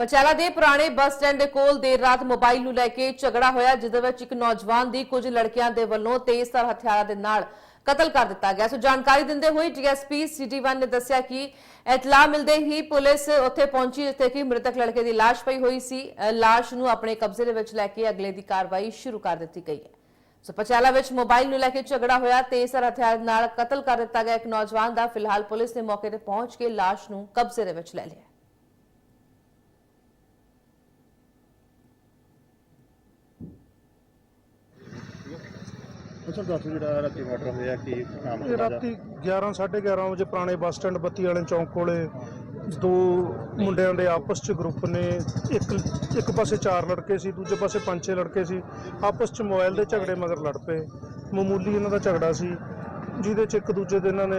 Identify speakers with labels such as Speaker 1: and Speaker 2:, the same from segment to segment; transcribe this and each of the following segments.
Speaker 1: ਪਚਾਲਾ ਦੇ ਪੁਰਾਣੇ bus stand ਦੇ ਕੋਲ ਦੇਰ ਰਾਤ ਮੋਬਾਈਲ ਨੂੰ ਲੈ ਕੇ ਝਗੜਾ ਹੋਇਆ, ਜਿਸ ਦੇ ਵਿੱਚ ਇੱਕ ਨੌਜਵਾਨ ਦੀ ਕੁਝ ਲੜਕਿਆਂ ਦੇ ਵੱਲੋਂ ਤੇਜ਼ਧਾਰ ਹਥਿਆਰਾਂ ਦੇ ਨਾਲ ਕਤਲ ਕਰ ਦਿੱਤਾ ਗਿਆ। ਸੋ ਜਾਣਕਾਰੀ ਦਿੰਦੇ ਹੋਏ ਡੀਐਸਪੀ ਸਿਟੀ 1 ਨੇ ਦੱਸਿਆ ਕਿ ਇਤਲਾਹ ਮਿਲਦੇ ਹੀ ਪੁਲਿਸ ਉੱਥੇ ਪਹੁੰਚੀ, ਜਿੱਥੇ ਕਿ ਮ੍ਰਿਤਕ ਲੜਕੇ ਦੀ ਲਾਸ਼ ਪਈ ਹੋਈ ਸੀ। ਲਾਸ਼ ਨੂੰ ਆਪਣੇ ਕਬਜ਼ੇ ਦੇ ਵਿੱਚ ਲੈ ਕੇ ਅਗਲੇ ਦੀ ਕਾਰਵਾਈ ਸ਼ੁਰੂ ਕਰ ਦਿੱਤੀ ਗਈ ਹੈ। ਸੋ ਪਚਾਲਾ ਵਿੱਚ ਮੋਬਾਈਲ ਨੂੰ ਲੈ ਕੇ ਝਗੜਾ ਹੋਇਆ ਤੇਜ਼ਧਾਰ ਹਥਿਆਰ ਨਾਲ ਕਤਲ ਕਰ ਦਿੱਤਾ ਗਿਆ। ਇੱਕ ਨੌਜਵਾਨ ਦਾ ਫਿਲਹਾਲ ਪੁਲਿਸ ਨੇ ਮੌਕੇ ਤੇ ਪਹੁੰਚ ਕੇ ਲਾਸ਼ ਨੂੰ ਕਬਜ਼ੇ ਦੇ ਵਿੱਚ ਲੈ ਲਿਆ।
Speaker 2: ਅੱਛਾ ਦੱਸ ਜਿਹੜਾ ਰਾਤੀ ਮਰਡਰ ਹੋਇਆ ਕੀ ਨਾਮ
Speaker 3: ਇਹ ਰਾਤੀ 11 11:30 ਵਜੇ ਪੁਰਾਣੇ ਬੱਸ ਸਟੈਂਡ ਬੱਤੀ ਵਾਲੇ ਚੌਂਕ ਕੋਲੇ ਦੋ ਮੁੰਡਿਆਂ ਦੇ ਆਪਸ ਚ ਗਰੁੱਪ ਨੇ ਇੱਕ ਇੱਕ ਪਾਸੇ ਚਾਰ ਲੜਕੇ ਸੀ ਦੂਜੇ ਪਾਸੇ ਪੰਜ ਛੇ ਲੜਕੇ ਸੀ ਆਪਸ ਚ ਮੋਬਾਈਲ ਦੇ ਝਗੜੇ ਮਗਰ ਲੜ ਪਏ। ਮਾਮੂਲੀ ਇਹਨਾਂ ਦਾ ਝਗੜਾ ਸੀ ਜਿਹਦੇ ਚ ਇੱਕ ਦੂਜੇ ਦੇ ਇਹਨਾਂ ਨੇ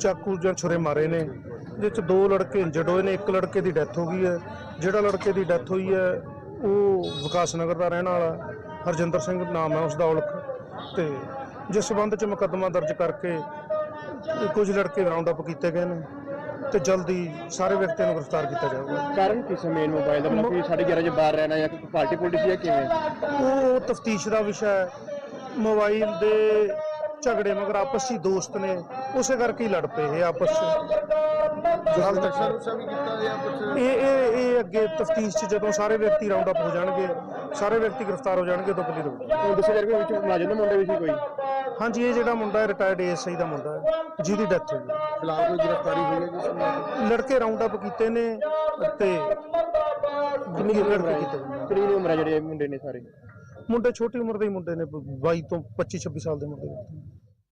Speaker 3: ਚਾਕੂ ਜਾਂ ਛੁਰੇ ਮਾਰੇ ਨੇ ਜਿਹਦੇ ਚ ਦੋ ਲੜਕੇ ਇੰਜਰਡ ਹੋਏ ਨੇ ਇੱਕ ਲੜਕੇ ਦੀ ਡੈਥ ਹੋ ਗਈ ਹੈ। ਜਿਹੜਾ ਲੜਕੇ ਦੀ ਡੈਥ ਹੋਈ ਹੈ ਉਹ ਵਿਕਾਸ ਨਗਰ ਦਾ ਰਹਿਣ ਵਾਲਾ ਹਰਜਿੰਦਰ ਸਿੰਘ ਨਾਮ ਹੈ ਉਸ ਦਾ ਔਲਖ। ਤੇ ਜਿਸ ਸਬੰਧ ਚ ਮੁਕੱਦਮਾ ਦਰਜ ਕਰਕੇ ਕੁਝ ਲੜਕੇ ਰਾਉਂਡ ਅਪ ਕੀਤੇ ਗਏ ਨੇ ਤੇ ਜਲਦੀ ਸਾਰੇ ਵਿਅਕਤੀਆਂ ਨੂੰ ਗ੍ਰਿਫਤਾਰ ਕੀਤਾ ਜਾਊਗਾ।
Speaker 2: ਕਾਰਨ ਕਿਸ ਮੇਨ ਮੋਬਾਈਲ ਦਾ ਮਤਲਬ ਕਿ 11:30 ਵਜੇ ਬਾਹਰ ਰਹਿਣਾ ਜਾਂ ਕੋਈ ਪਾਰਟੀ ਪੁਲਟੀ ਸੀ ਜਾਂ ਕਿਵੇਂ?
Speaker 3: ਉਹ ਤਫਤੀਸ਼ ਦਾ ਵਿਸ਼ਾ ਹੈ। ਮੋਬਾਈਲ ਦੇ ਝਗੜੇ ਮਗਰ ਆਪਸ ਦੋਸਤ ਨੇ ਉਸੇ ਕਰਕੇ ਹੀ ਲੜ ਪਏ ਇਹ ਆਪਸ 'ਚ ਹਾਲ ਤੱਕ ਇਹ ਇਹ ਇਹ ਅੱਗੇ ਤਫਤੀਸ਼ 'ਚ ਜਦੋਂ ਸਾਰੇ ਵਿਅਕਤੀ ਰਾਉਂਡ ਅਪ ਹੋ ਜਾਣਗੇ ਸਾਰੇ ਵਿਅਕਤੀ ਗ੍ਰਿਫਤਾਰ ਹੋ ਜਾਣਗੇ ਤਾਂ ਪਲੀ ਦਊਗਾ
Speaker 2: ਉਹ ਦੱਸਿਆ ਜਾ ਰਿਹਾ ਕਿ ਵਿੱਚ ਮੁਲਾਜ਼ਮ ਦੇ ਮੁੰਡੇ ਵੀ ਸੀ ਕੋਈ?
Speaker 3: ਹਾਂਜੀ ਇਹ ਜਿਹੜਾ ਮੁੰਡਾ ਹੈ ਰਿਟਾਇਰਡ ਏਐਸਆਈ ਦਾ ਮੁੰਡਾ ਹੈ ਜਿਹਦੀ ਡੈਥ ਹੋਈ ਹੈ।
Speaker 2: ਫਿਲਹਾਲ ਕੋਈ ਗ੍ਰਿਫਤਾਰੀ ਹੋਈ ਹੈ ਜਿਸ
Speaker 3: ਲੜਕੇ ਰਾਉਂਡ ਅਪ ਕੀਤੇ ਨੇ ਤੇ ਕਿੰਨੀ ਲੜਕੇ ਕੀਤੇ ਨੇ।
Speaker 2: ਕਿੰਨੀ ਉਮਰ ਹੈ ਜਿਹੜੇ ਮੁੰਡੇ ਨੇ ਸਾਰੇ?
Speaker 3: ਮੁੰਡੇ ਛੋਟੀ ਉਮਰ ਦੇ ਹੀ ਮੁੰਡੇ ਨੇ 22 ਤੋਂ 25 26 ਸਾਲ ਦੇ ਮੁੰਡੇ ਨੇ।